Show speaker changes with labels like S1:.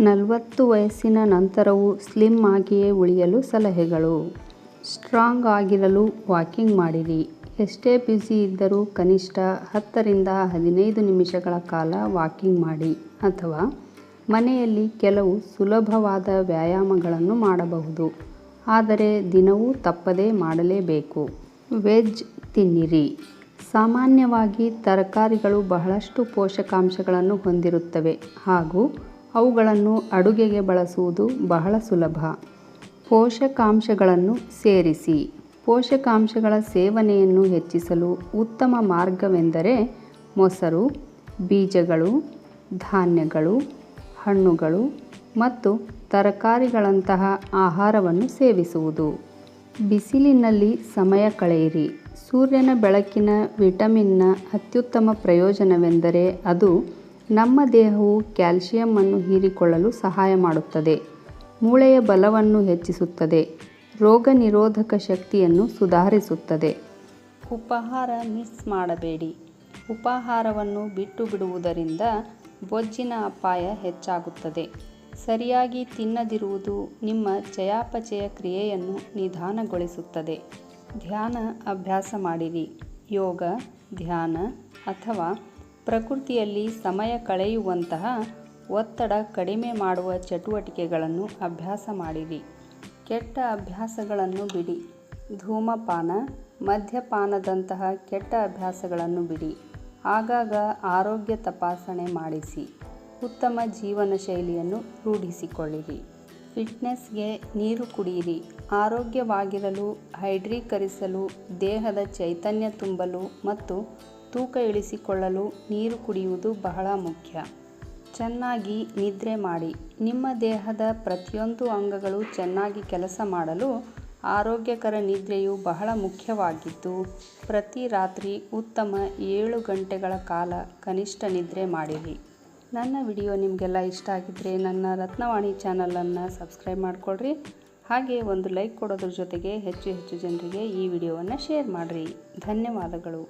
S1: ನಲವತ್ತು ವಯಸ್ಸಿನ ನಂತರವೂ ಸ್ಲಿಮ್ ಆಗಿಯೇ ಉಳಿಯಲು ಸಲಹೆಗಳು. ಸ್ಟ್ರಾಂಗ್ ಆಗಿರಲು ವಾಕಿಂಗ್ ಮಾಡಿರಿ. ಎಷ್ಟೇ ಬ್ಯುಸಿ ಇದ್ದರೂ ಕನಿಷ್ಠ ಹತ್ತರಿಂದ ಹದಿನೈದು ನಿಮಿಷಗಳ ಕಾಲ ವಾಕಿಂಗ್ ಮಾಡಿ ಅಥವಾ ಮನೆಯಲ್ಲಿ ಕೆಲವು ಸುಲಭವಾದ ವ್ಯಾಯಾಮಗಳನ್ನು ಮಾಡಬಹುದು. ಆದರೆ ದಿನವೂ ತಪ್ಪದೇ ಮಾಡಲೇಬೇಕು. ವೆಜ್ ತಿನ್ನಿರಿ. ಸಾಮಾನ್ಯವಾಗಿ ತರಕಾರಿಗಳು ಬಹಳಷ್ಟು ಪೋಷಕಾಂಶಗಳನ್ನು ಹೊಂದಿರುತ್ತವೆ ಹಾಗೂ ಅವುಗಳನ್ನು ಅಡುಗೆಗೆ ಬಳಸುವುದು ಬಹಳ ಸುಲಭ. ಪೋಷಕಾಂಶಗಳನ್ನು ಸೇರಿಸಿ. ಪೋಷಕಾಂಶಗಳ ಸೇವನೆಯನ್ನು ಹೆಚ್ಚಿಸಲು ಉತ್ತಮ ಮಾರ್ಗವೆಂದರೆ ಮೊಸರು, ಬೀಜಗಳು, ಧಾನ್ಯಗಳು, ಹಣ್ಣುಗಳು ಮತ್ತು ತರಕಾರಿಗಳಂತಹ ಆಹಾರವನ್ನು ಸೇವಿಸುವುದು. ಬಿಸಿಲಿನಲ್ಲಿ ಸಮಯ ಕಳೆಯಿರಿ. ಸೂರ್ಯನ ಬೆಳಕಿನ ವಿಟಮಿನ್ನ ಅತ್ಯುತ್ತಮ ಪ್ರಯೋಜನವೆಂದರೆ ಅದು ನಮ್ಮ ದೇಹವು ಕ್ಯಾಲ್ಸಿಯಂ ಹೀರಿಕೊಳ್ಳಲು ಸಹಾಯ ಮಾಡುತ್ತದೆ. ಮೂಳೆಯ ಬಲವನ್ನು ಹೆಚ್ಚಿಸುತ್ತದೆ. ರೋಗ ನಿರೋಧಕ ಶಕ್ತಿಯನ್ನು ಸುಧಾರಿಸುತ್ತದೆ. ಉಪಹಾರ ಮಿಸ್ ಮಾಡಬೇಡಿ. ಉಪಾಹಾರವನ್ನು ಬಿಟ್ಟು ಬಿಡುವುದರಿಂದ ಬೊಜ್ಜಿನ ಅಪಾಯ ಹೆಚ್ಚಾಗುತ್ತದೆ. ಸರಿಯಾಗಿ ತಿನ್ನದಿರುವುದು ನಿಮ್ಮ ಚಯಾಪಚಯ ಕ್ರಿಯೆಯನ್ನು ನಿಧಾನಗೊಳಿಸುತ್ತದೆ. ಧ್ಯಾನ ಅಭ್ಯಾಸ ಮಾಡಿರಿ. ಯೋಗ, ಧ್ಯಾನ ಅಥವಾ ಪ್ರಕೃತಿಯಲ್ಲಿ ಸಮಯ ಕಳೆಯುವಂತಹ ಒತ್ತಡ ಕಡಿಮೆ ಮಾಡುವ ಚಟುವಟಿಕೆಗಳನ್ನು ಅಭ್ಯಾಸ ಮಾಡಿರಿ. ಕೆಟ್ಟ ಅಭ್ಯಾಸಗಳನ್ನು ಬಿಡಿ. ಧೂಮಪಾನ, ಮದ್ಯಪಾನದಂತಹ ಕೆಟ್ಟ ಅಭ್ಯಾಸಗಳನ್ನು ಬಿಡಿ. ಆಗಾಗ ಆರೋಗ್ಯ ತಪಾಸಣೆ ಮಾಡಿಸಿ. ಉತ್ತಮ ಜೀವನ ಶೈಲಿಯನ್ನು ರೂಢಿಸಿಕೊಳ್ಳಿರಿ. ಫಿಟ್ನೆಸ್ಗೆ ನೀರು ಕುಡಿಯಿರಿ ಆರೋಗ್ಯವಾಗಿರಲು, ಹೈಡ್ರೀಕರಿಸಲು, ದೇಹದ ಚೈತನ್ಯ ತುಂಬಲು ಮತ್ತು ತೂಕ ಇಳಿಸಿಕೊಳ್ಳಲು ನೀರು ಕುಡಿಯುವುದು ಬಹಳ ಮುಖ್ಯ. ಚೆನ್ನಾಗಿ ನಿದ್ರೆ ಮಾಡಿ. ನಿಮ್ಮ ದೇಹದ ಪ್ರತಿಯೊಂದು ಅಂಗಗಳು ಚೆನ್ನಾಗಿ ಕೆಲಸ ಮಾಡಲು ಆರೋಗ್ಯಕರ ನಿದ್ರೆಯು ಬಹಳ ಮುಖ್ಯವಾಗಿದ್ದು, ಪ್ರತಿ ರಾತ್ರಿ ಉತ್ತಮ ಏಳು ಗಂಟೆಗಳ ಕಾಲ ಕನಿಷ್ಠ ನಿದ್ರೆ ಮಾಡಿರಿ. ನನ್ನ ವಿಡಿಯೋ ನಿಮಗೆಲ್ಲ ಇಷ್ಟ ಆಗಿದ್ದರೆ ನನ್ನ ರತ್ನವಾಣಿ ಚಾನಲನ್ನು ಸಬ್ಸ್ಕ್ರೈಬ್ ಮಾಡಿಕೊಳ್ಳ್ರಿ ಹಾಗೆ ಒಂದು ಲೈಕ್ ಕೊಡೋದ್ರ ಜೊತೆಗೆ ಹೆಚ್ಚು ಹೆಚ್ಚು ಜನರಿಗೆ ಈ ವಿಡಿಯೋವನ್ನು ಶೇರ್ ಮಾಡಿರಿ. ಧನ್ಯವಾದಗಳು.